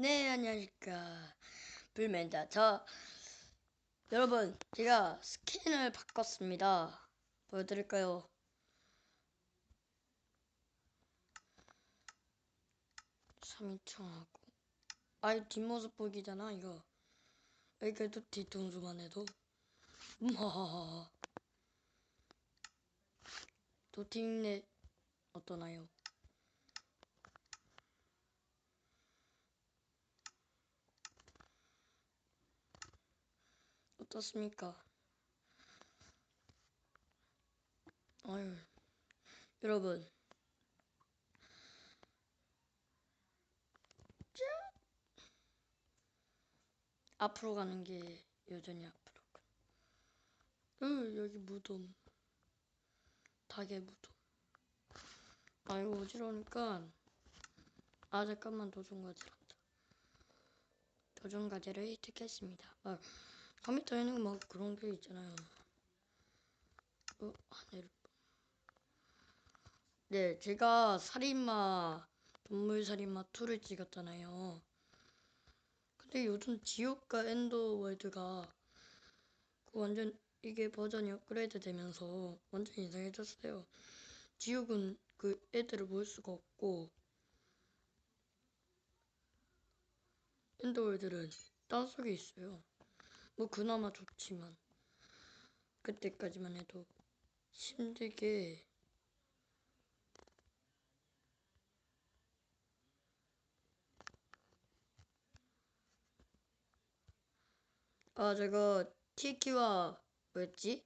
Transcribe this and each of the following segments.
네, 안녕하십니까. 불맨다. 저, 여러분, 제가 스킨을 바꿨습니다. 보여드릴까요? 삼인청하고 아이, 뒷모습 보기잖아, 이거. 그래도 뒤통수만 해도. 음하하하. 도팅네, 어떠나요? 어떻습니까? 아유, 여러분. 짜! 앞으로 가는 게 여전히 앞으로 가. 으, 여기 무덤. 닭의 무덤. 아이고, 어지러우니까. 아, 잠깐만, 도전과제란다. 도전과제를 획득했습니다. 아, 컴퓨터에는 막 그런 게 있잖아요. 어, 하늘. 네, 제가 살인마, 동물살인마 2를 찍었잖아요. 근데 요즘 지옥과 엔더월드가 그 완전 이게 버전이 업그레이드 되면서 완전 이상해졌어요. 지옥은 그 애들을 볼 수가 없고 엔더월드는 땅속에 있어요. 뭐 그나마 좋지만 그때까지만 해도 힘들게 아 제가 티키와 뭐였지?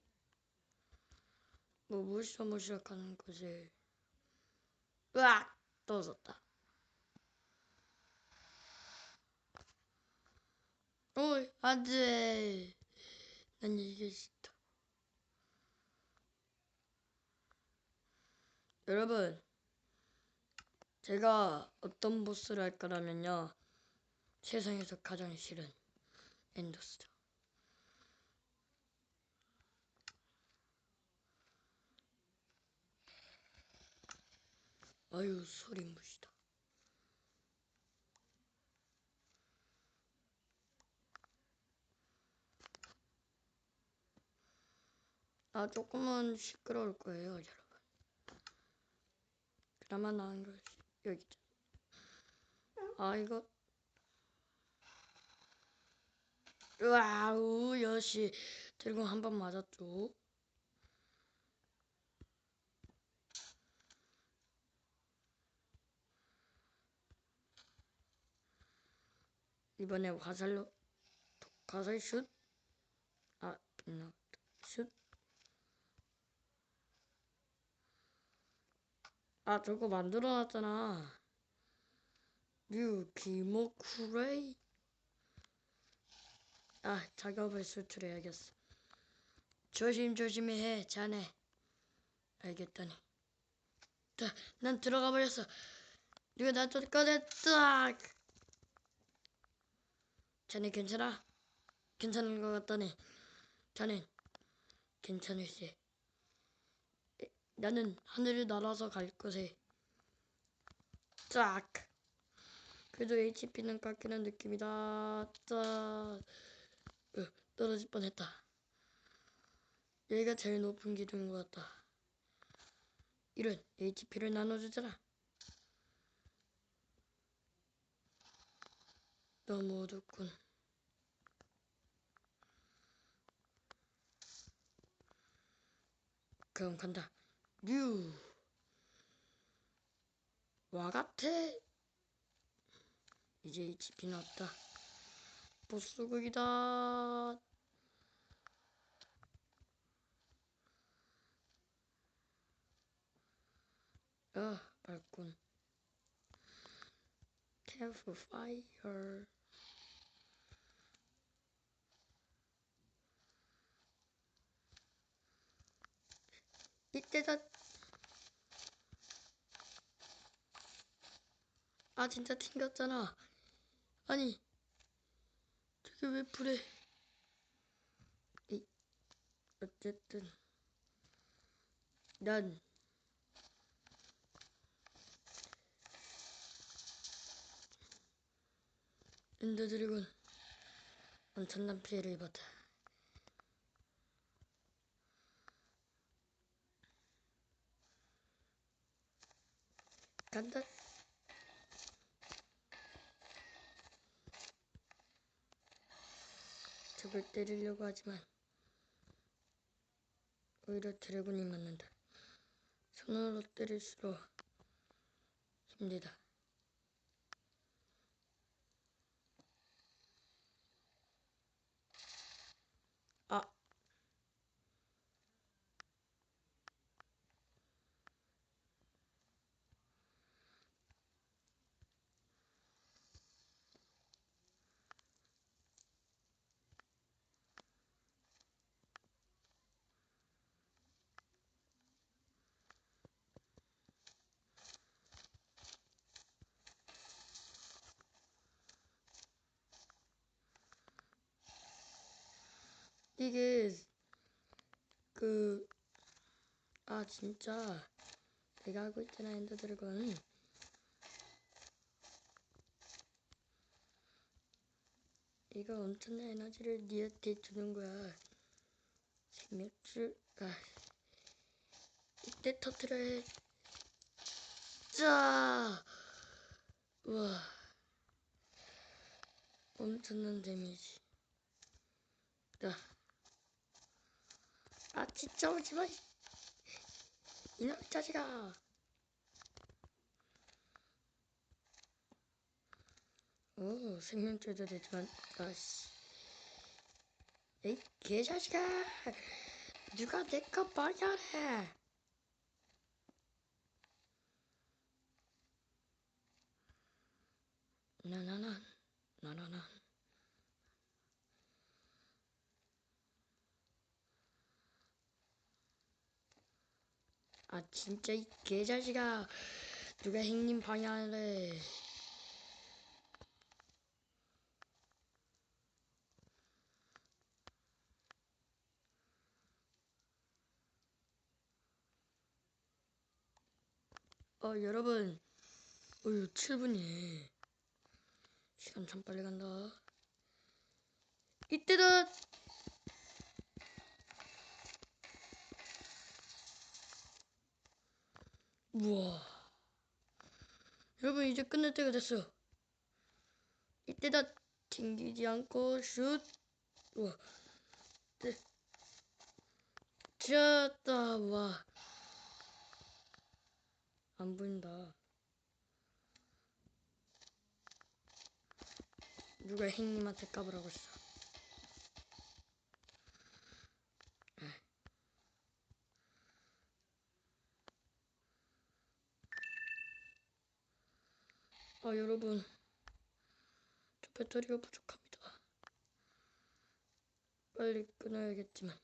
뭐 무시무시락 하는 것을 으악 떨어졌다 어이 안돼 난 이게 싫다. 여러분 제가 어떤 보스를 할 거라면요 세상에서 가장 싫은 엔더스죠 아유 소리 무시다 아 조금은 시끄러울 거예요 여러분. 그나마 나은 것이 여기 아 이거. 와우 여시. 들고 한 번 맞았죠. 이번에 화살로 화살 슛? 아, 빗나 슛? 아, 저거 만들어놨잖아. 뉴 기모쿠레이? 아, 작업을 수출해야겠어. 조심조심히 해, 자네. 알겠다니. 자, 난 들어가 버렸어. 누가 나 쫓아냈다. 자네 괜찮아? 괜찮은 것 같다네. 자넨 괜찮을세. 에, 나는 하늘을 날아서 갈 것에. 짝. 그래도 HP는 깎이는 느낌이다. 짝. 어, 떨어질 뻔했다. 여기가 제일 높은 기둥인 것 같다. 이런 HP를 나눠주잖아. 너무 어둡군. 그럼 간다. 뉴. 와 같아. 이제 HP는 없다. 보스극이다. 아, 밝군. 캠프 파이어. 이때 다. 아 진짜 튕겼잖아. 아니 저게 왜 불에? 이 어쨌든 난 엔더 드래곤 엄청난 피해를 입었다. 간다. 적을 때리려고 하지만 오히려 드래곤이 맞는다. 손으로 때릴수록 힘들다. 아, 이게 그 아 진짜. 내가 알고 있잖아 엔더 드래곤 이거 엄청난 에너지를 니한테 주는 거야. 생명줄 아 이때 터트려야 해. 짜! 우와. 엄청난 데미지. 자. 아 진짜? 오지마 이놈 자식아. 오 생명줄도 되지만 아씨. 에이 개자식아. 누가 내거 방해하래 나나나 나나나 아 진짜 이 개자식아. 누가 행님 방해하래? 어 여러분. 어휴 7분이네. 시간 참 빨리 간다. 이때다 우와 여러분 이제 끝낼 때가 됐어 이때다 튕기지 않고 슛 우와 네. 쳤다 와 안 보인다. 누가 행님한테 까불하고 있어. 아 여러분 저 배터리가 부족합니다. 빨리 끊어야겠지만.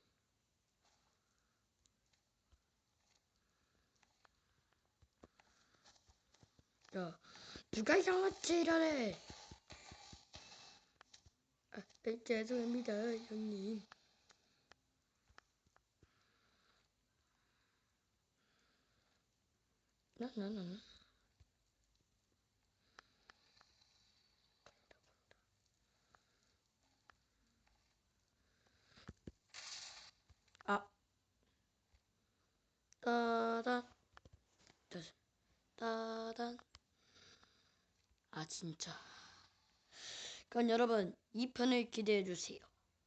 야, 누가 양아치 일하래? 아, 네, 죄송합니다, 형님. 나, 나, 나, 나. 아. 따단. 다시. 따단. 아 진짜. 그럼 여러분 2편을 기대해 주세요.